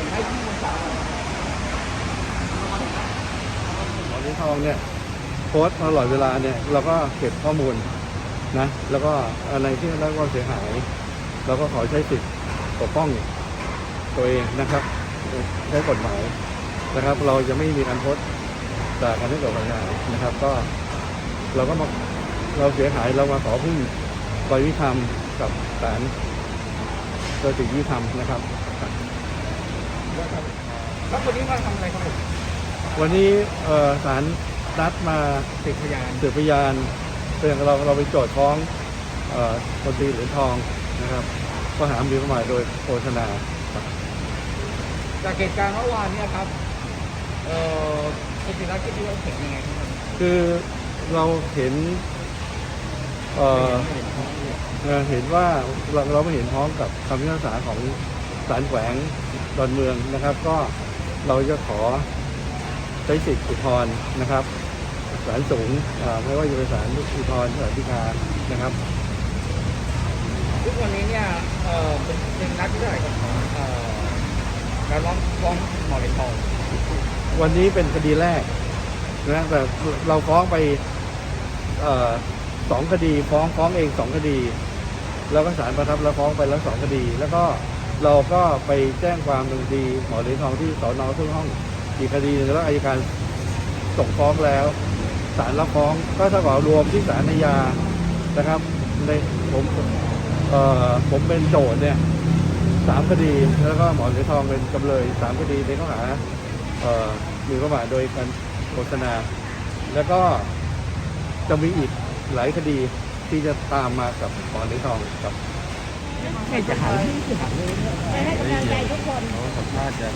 ผมให้ที่มันสาวหมอเหรียญทองเนี่ยโพสตลอดเวลาเนี่ยเราก็เก็บข้อมูลนะ แล้วก็อะไรที่ได้รับความเสียหาย เราก็ขอใช้สิทธิ์ปกป้องตัวเองนะครับใช้กฎหมายนะครับ เราจะไม่มีการโพสต์จากการที่เกิดปัญหายนะครับ ก็เราก็มาเราเสียหายเรามาขอพึ่งปล่อยวิธรรมกับศาลโดยติยุติธรรมนะครับ แล้วคนนี้มาทำอะไรครับผมวันนี้เอ่อศาลนัดมาเป็นพยานสืบพยานเป็นเราเราไปโจทย์ฟ้องเอ่อคนตรีเหรียญทองนะครับข้อหาหมิ่นประมาทโดยโฆษณาครับจากเหตุการณ์เมื่อวานเนี่ยครับเอ่อคุณศิรัตน์คิดว่าเห็นยังไงครับคือเราเห็นเอ่อเอ่อเห็นว่าเราเราไม่เห็นพ้องกับคำพิพากษาของ ศาลแขวงดอนเมืองนะครับ ก็เราจะขอใช้สิทธิ์อุทธรณ์นะครับศาลสูงเอ่อไม่ว่าจะเป็นศาลอุทธรณ์ศาลฎีกานะครับทุกวันนี้เนี่ยเอ่อเป็นเป็นนัดที่เท่าไหร่ของเอ่อการร้องร้องหมอเหรียญทองวันนี้เป็นคดีแรกนะแต่เราฟ้องไปเอ่อสองคดี ฟ้องฟ้องเองสองคดี แล้วก็ศาลประทับแล้วฟ้องไปแล้วสองคดี แล้วก็ เราก็ไปแจ้งความดำเนินคดีหมอเหรียญทองที่สอนอทุ่งห้องอีกคดีหนึงแล้วอัยการส่งฟ้องแล้วศาลรับฟ้องก็เท่ากับรวมที่ศาลอาญานะครับในผมเอ่อผมเป็นโจทย์เนี่ยสามคดีแล้วก็หมอเหรียญทองเป็นจำเลยสามคดีในข้อหาเอ่อหมิ่นประมาทโดยการโฆษณา แล้วก็จะมีอีกหลายคดีที่จะตามมากับหมอเหรียญทองกับ ไม่จะหาที่หาเลยให้กำลังใจทุกคนเขาสัมภาษณ์จะ